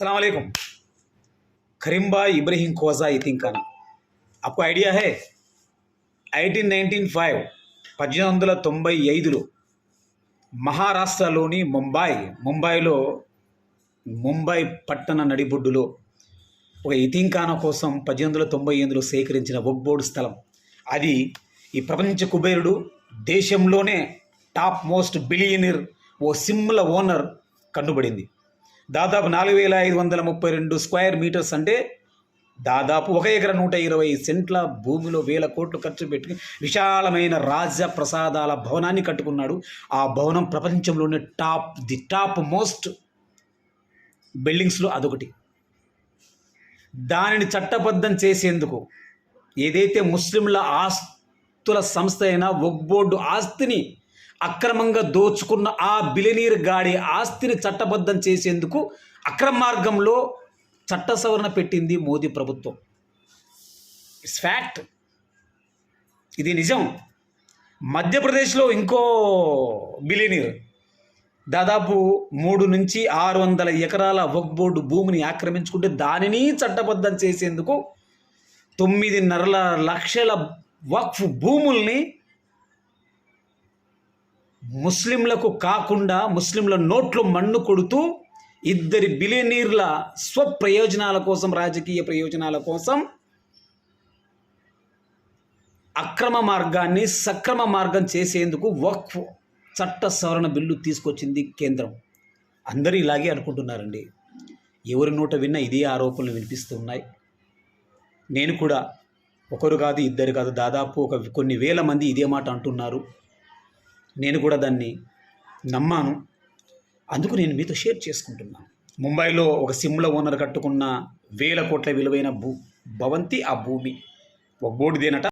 सलामकुम करीम्बा इब्राहिम खोजा यतीमखाना आपको ఐడియా హే ఎయిటీన్ నైన్టీన్ ఫైవ్ పద్దెనిమిది వందల తొంభై ఐదులో మహారాష్ట్రలోని ముంబాయి ముంబాయిలో ముంబై పట్టణ నడిబొడ్డులో ఒక యతీంఖానా కోసం పద్దెనిమిది వందల తొంభై ఎనిమిదిలో సేకరించిన ఒక్బోర్డు స్థలం అది ఈ ప్రపంచ కుబేరుడు దేశంలోనే టాప్ మోస్ట్ బిలియనీర్ ఓ సిమ్ల ఓనర్ కన్నుబడింది దాదాపు నాలుగు వేల ఐదు వందల ముప్పై రెండు స్క్వేర్ మీటర్స్ అంటే దాదాపు ఒక ఎకర నూట ఇరవై సెంట్ల భూమిలో వేల కోట్లు ఖర్చు పెట్టి విశాలమైన రాజ ప్రసాదాల భవనాన్ని కట్టుకున్నాడు. ఆ భవనం ప్రపంచంలోనే టాప్ ది టాప్ మోస్ట్ బిల్డింగ్స్లో అదొకటి. దానిని చట్టబద్ధం చేసేందుకు ఏదైతే ముస్లింల ఆస్తుల సంస్థ అయినా వక్ బోర్డు ఆస్తిని అక్రమంగా దోచుకున్న ఆ బిలినీర్ గాడి ఆస్తిని చట్టబద్ధం చేసేందుకు అక్రమ మార్గంలో చట్ట సవరణ పెట్టింది మోదీ ప్రభుత్వం. ఇట్స్ ఫ్యాక్ట్ ఇది నిజం. మధ్యప్రదేశ్లో ఇంకో బిలినీర్. దాదాపు మూడు నుంచి ఆరు వందల ఎకరాల వక్ బోర్డు భూమిని ఆక్రమించుకుంటే దానిని చట్టబద్ధం చేసేందుకు తొమ్మిదిన్నర లక్షల వక్ఫ్ భూముల్ని ముస్లింలకు కాకుండా ముస్లింల నోట్లు మన్ను కొడుతూ ఇద్దరి బిలియనీర్ల స్వప్రయోజనాల కోసం రాజకీయ ప్రయోజనాల కోసం అక్రమ మార్గాన్ని సక్రమ మార్గం చేసేందుకు వక్ఫ్ చట్ట సవరణ బిల్లు తీసుకొచ్చింది కేంద్రం. అందరూ ఇలాగే అనుకుంటున్నారండి. ఎవరి నోట విన్నా ఇదే ఆరోపణలు వినిపిస్తూ ఉన్నాయి. నేను కూడా ఒకరు కాదు ఇద్దరు కాదు దాదాపు ఒక కొన్ని వేల మంది ఇదే మాట అంటున్నారు. నేను కూడా దాన్ని నమ్మాను. అందుకు నేను మీతో షేర్ చేసుకుంటున్నాను. ముంబైలో ఒక సిమ్ల ఓనర్ కట్టుకున్న వేల కోట్ల విలువైన భూ భవంతి ఆ భూమి. ఒక బోర్డుదేనట